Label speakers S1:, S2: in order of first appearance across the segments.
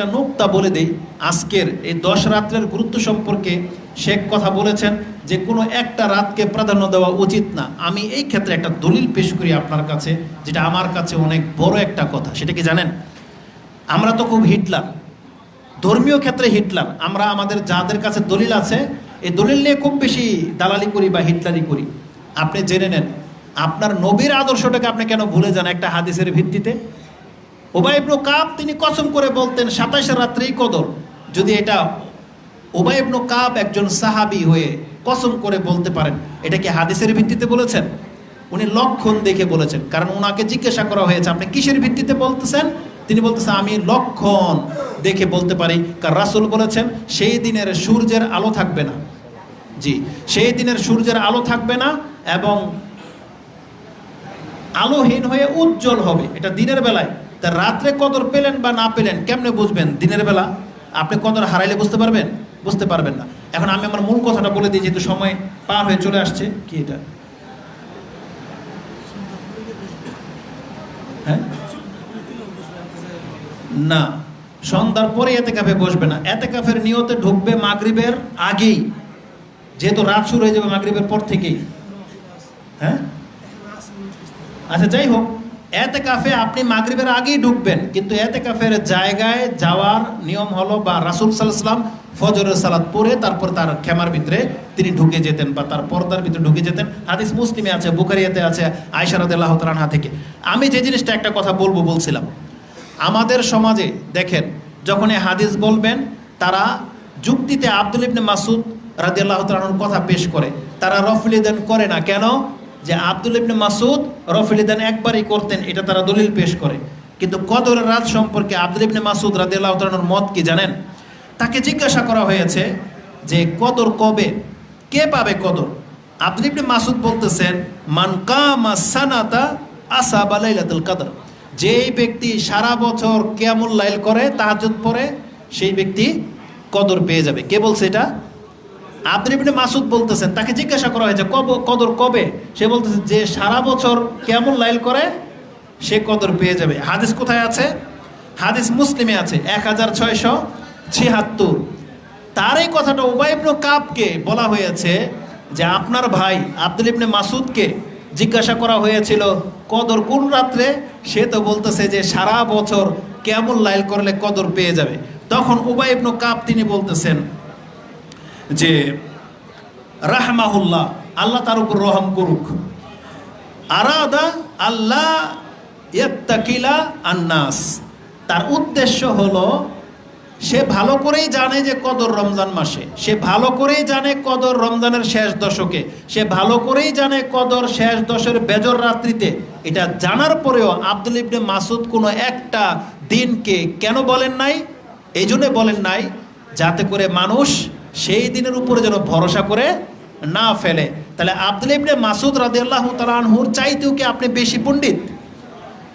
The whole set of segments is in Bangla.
S1: একটা নোক্তা বলে দেই, আজকের এই দশ রাত্রের গুরুত্ব সম্পর্কে শেখ কথা বলেছেন যে কোনো একটা রাতকে প্রাধান্য দেওয়া উচিত না। আমি এই ক্ষেত্রে একটা দলিল পেশ করি আপনার কাছে, যেটা আমার কাছে অনেক বড় একটা কথা। সেটা কি জানেন? আমরা তো খুব হিটলার। ধর্মীয় ক্ষেত্রে হিটলার। আমরা আমাদের যাদের কাছে দলিল আছে, এই দলিল নিয়ে খুব বেশি দালালি করি বা হিটলারি করি। আপনি জেনে নেন, আপনার নবীর আদর্শটাকে আপনি কেন ভুলে যান একটা হাদিসের ভিত্তিতে? ওবাইবনু কাপ তিনি কসম করে বলতেন সাতাশে রাত্রেই কদর। যদি এটা ওবাইবনু কাপ একজন সাহাবি হয়ে কসম করে বলতে পারেন, এটা কি হাদিসের ভিত্তিতে বলেছেন? উনি লক্ষণ দেখে বলেছেন, কারণ ওনাকে জিজ্ঞাসা করা হয়েছে, আপনি কিসের ভিত্তিতে বলতেছেন? তিনি বলতেছেন আমি লক্ষণ দেখে বলতে পারি, কারণ রাসুল বলেছেন, সেই দিনের সূর্যের আলো থাকবে না। জি, সেই দিনের সূর্যের আলো থাকবে না এবং আলোহীন হয়ে উজ্জ্বল হবে, এটা দিনের বেলায়। তা রাত্রে কদর পেলেন বা না পেলেন, কেমনে বুঝবেন? দিনের বেলা আপনি কদর হারাইলে বুঝতে পারবেন? বুঝতে পারবেন না। এখন আমি আমার মূল কথাটা বলে দিই, যেহেতু সময় পার হয়ে চলে আসছে। কি এটা? হ্যাঁ? না। সন্ধ্যার পরে এতে কাফে বসবে না। এতে কাফের নিয়তে ঢুকবে মাগরিবের আগেই। যেহেতু রাত শুরু হয়ে যাবে মাগরিবের পর থেকেই। হ্যাঁ? আচ্ছা যাই হোক। এতে কাফে আপনি মাগরিবের আগেই ঢুকবেন, কিন্তু এতে কাফের জায়গায় যাওয়ার নিয়ম হলো বা রাসুল সাল্লাম ফজরের সালাদ পরে তারপর তার খেমার ভিতরে তিনি ঢুকে যেতেন বা তার পর্দার ভিতরে ঢুকে যেতেন। হাদিস মুসলিমে আছে, বুখারিয়াতে আছে আয়সারাদ আল্লাহ তালানহা থেকে। আমি যে জিনিসটা একটা কথা বলব বলছিলাম, আমাদের সমাজে দেখেন, যখন হাদিস বলবেন, তারা যুক্তিতে আব্দুল ইবনে মাসুদ রাজি আল্লাহ তালানোর কথা পেশ করে, তারা রফলিদান করে না। কেন? যে আব্দুল ইবনে মাসুদ রফলিদান একবারই করতেন, এটা তারা দলিল পেশ করে। কিন্তু কদরের রাত সম্পর্কে আব্দুল ইবনে মাসুদ রাজি আল্লাহ তালানোর মত কি জানেন? তাকে জিজ্ঞাসা করা হয়েছে যে, কদর কবে? কে পাবে কদর? আব্দুল ইবনে মাসুদ বলতেছেন, মান কামা সানাতা আসাবা লাইলাতুল কদর। যেই ব্যক্তি সারা বছর কেয়ামুল লাইল করে, তাহাজ্জুদ পরে, সেই ব্যক্তি কদর পেয়ে যাবে। কে বলছে এটা? আব্দুল ইবনে মাসুদ বলতেছেন, তাকে জিজ্ঞাসা করা হয়েছে কব, কদর কবে? সে বলতেছে যে সারা বছর কেমন লাইল করে, সে কদর পেয়ে যাবে। হাদিস কোথায় আছে? হাদিস মুসলিমে আছে, এক হাজার ছয়শো ছিয়াত্তর। তার এই কথাটা উবাইবনু কাপকে বলা হয়েছে যে আপনার ভাই আব্দুল ইবনে মাসুদকে জিজ্ঞাসা করা হয়েছিল, কদর কোন রাত্রে? সে তো বলতেছে যে সারা বছর কেমন লাইল করলে কদর পেয়ে যাবে। তখন উবাইবনু কাপ তিনি বলতেছেন যে রাহমাহুল্লাহ, আল্লাহ তার উপর রহম করুক। আরাদা আল্লাহ ইয়াত্তাকিলা আন্নাস। তার উদ্দেশ্য হলো, সে ভালো করেই জানে যে কদর রমজান মাসে। সে ভালো করেই জানে কদর রমজানের শেষ দশকে। সে ভালো করেই জানে কদর শেষ দশের বেজর রাত্রিতে। এটা জানার পরেও আব্দুল ইবনে মাসুদ কোনো একটা দিনকে কেন বলেন নাই? এই বলেন নাই, যাতে করে মানুষ সেই দিনের উপরে যেন ভরসা করে না ফেলে। তাহলে আব্দুল ইবনে মাসুদ রাদিয়াল্লাহু তাআলাহুর চাইতেও কি আপনি বেশি পণ্ডিত?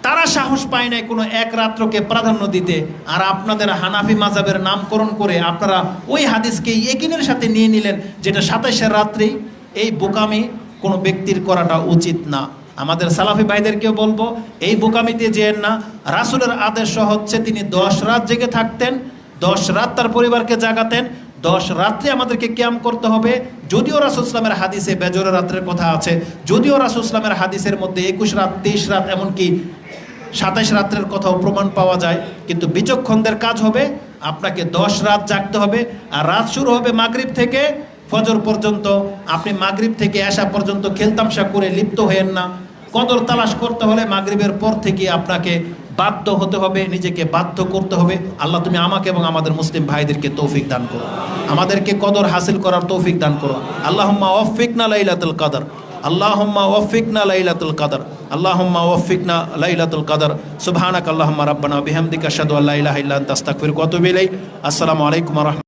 S1: তারা সাহস পায় নাই কোনো এক রাত্রকে প্রাধান্য দিতে। আর আপনাদের হানাফি মাজাবের নামকরণ করে আপনারা ওই হাদিসকে একিনের সাথে নিয়ে নিলেন, যেটা সাতাশের রাত্রি। এই বোকামি কোনো ব্যক্তির করাটা উচিত না। আমাদের সালাফি ভাইদেরকেও বলব, এই বোকামিতে যেন না। রাসুলের আদেশ হচ্ছে তিনি দশ রাত জেগে থাকতেন, দশ রাত তার পরিবারকে জাগাতেন দশ রাত্রে আমাদেরকে ক্যাম করতে হবে। যদিও রাসুল ইসলামের হাদিসে বেজরের রাত্রের কথা আছে, যদিও রাসুল ইসলামের হাদিসের মধ্যে একুশ রাত, তেইশ রাত এমনকি সাতাইশ রাত্রের কথাও প্রমাণ পাওয়া যায়। কিন্তু বিচক্ষণদের কাজ হবে, আপনাকে দশ রাত জাগতে হবে। আর রাত শুরু হবে মাগরিব থেকে ফজর পর্যন্ত। আপনি মাগরিব থেকে আসা পর্যন্ত খেলতামশা করে লিপ্ত হয়েন না। কদর তালাশ করতে হলে মাগরিবের পর থেকে আপনাকে বাধ্য হতে হবে, নিজেকে বাধ্য করতে হবে। আল্লাহ, তুমি আমাকে এবং আমাদের মুসলিম ভাইদেরকে তৌফিক দান করো। আমাদেরকে কদর হাসিল করার তৌফিক দান করো। আল্লাহুম্মা ওয়াফিকনা লাইলাতুল কদর। আল্লাহুম্মা ওয়াফিকনা লাইলাতুল কদর। আল্লাহুম্মা ওয়াফিকনা লাইলাতুল কদর। সুবহানাক আল্লাহুম্মা রাব্বানা বিহামদিকা আশহাদু আল্লা ইলাহা ইল্লা আনতা। আস্তাগফিরুকা ওয়া আতুবু ইলাইক। আসসালামু আলাইকুম ওয়া